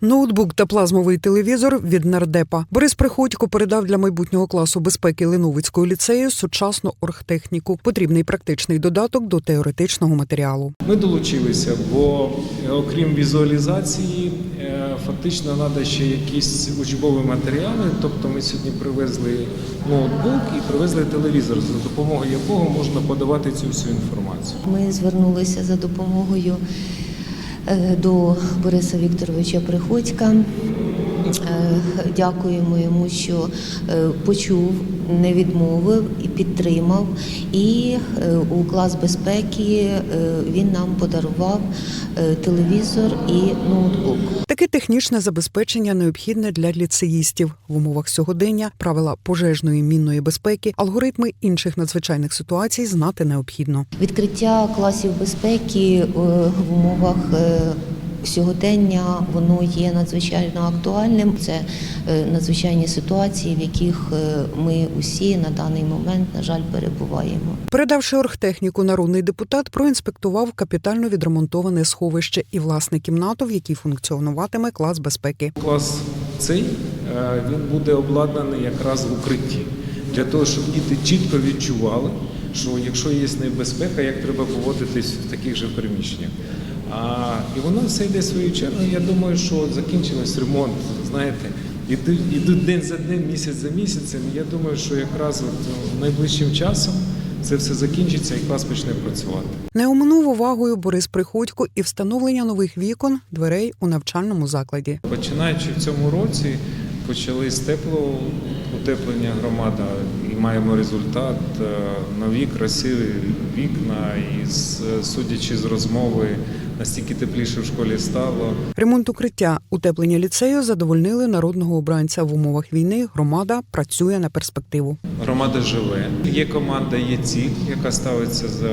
Ноутбук та плазмовий телевізор від нардепа. Борис Приходько передав для майбутнього класу безпеки Леновицького ліцею сучасну оргтехніку. Потрібний практичний додаток до теоретичного матеріалу. Ми долучилися, бо е, окрім візуалізації, е, фактично треба ще якісь учбові матеріали. Тобто ми сьогодні привезли ноутбук і привезли телевізор, за допомогою якого можна подавати цю всю інформацію. Ми звернулися за допомогою до Бориса Вікторовича Приходька. Е, Дякуємо йому, що е, почув, не відмовив і підтримав. І е, у клас безпеки е, він нам подарував е, телевізор і ноутбук. Таке технічне забезпечення необхідне для ліцеїстів в умовах сьогодення, правила пожежної мінної безпеки, алгоритми інших надзвичайних ситуацій знати необхідно. Відкриття класів безпеки е, в умовах е, сьогодення воно є надзвичайно актуальним. Це е, надзвичайні ситуації, в яких е, ми усі на даний момент, на жаль, перебуваємо. Передавши оргтехніку, народний депутат проінспектував капітально відремонтоване сховище і власне кімнату, в якій функціонуватиме клас безпеки. Клас цей е, він буде обладнаний якраз в укритті для того, щоб діти чітко відчували, що якщо є небезпека, як треба поводитись в таких же приміщеннях. А, і воно все йде своєю чергою. Я думаю, що закінчилось ремонт. Знаєте, іду- ідуть день за днем, місяць за місяцем. Я думаю, що якраз от е, найближчим часом це все закінчиться і клас почне працювати. Не оминув увагою Борис Приходько і встановлення нових вікон, дверей у навчальному закладі. Починаючи в цьому році, почали з теплого утеплення громада і маємо результат. е, Нові красиві вікна, і судячи з розмови, настільки тепліше в школі стало. Ремонт укриття, утеплення ліцею задовольнили народного обранця в умовах війни. Громада працює на перспективу. Громада живе. Є команда, є ціль, яка ставиться за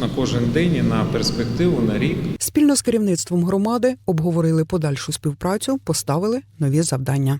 на кожен день і на перспективу, на рік. Спільно з керівництвом громади обговорили подальшу співпрацю, поставили нові завдання.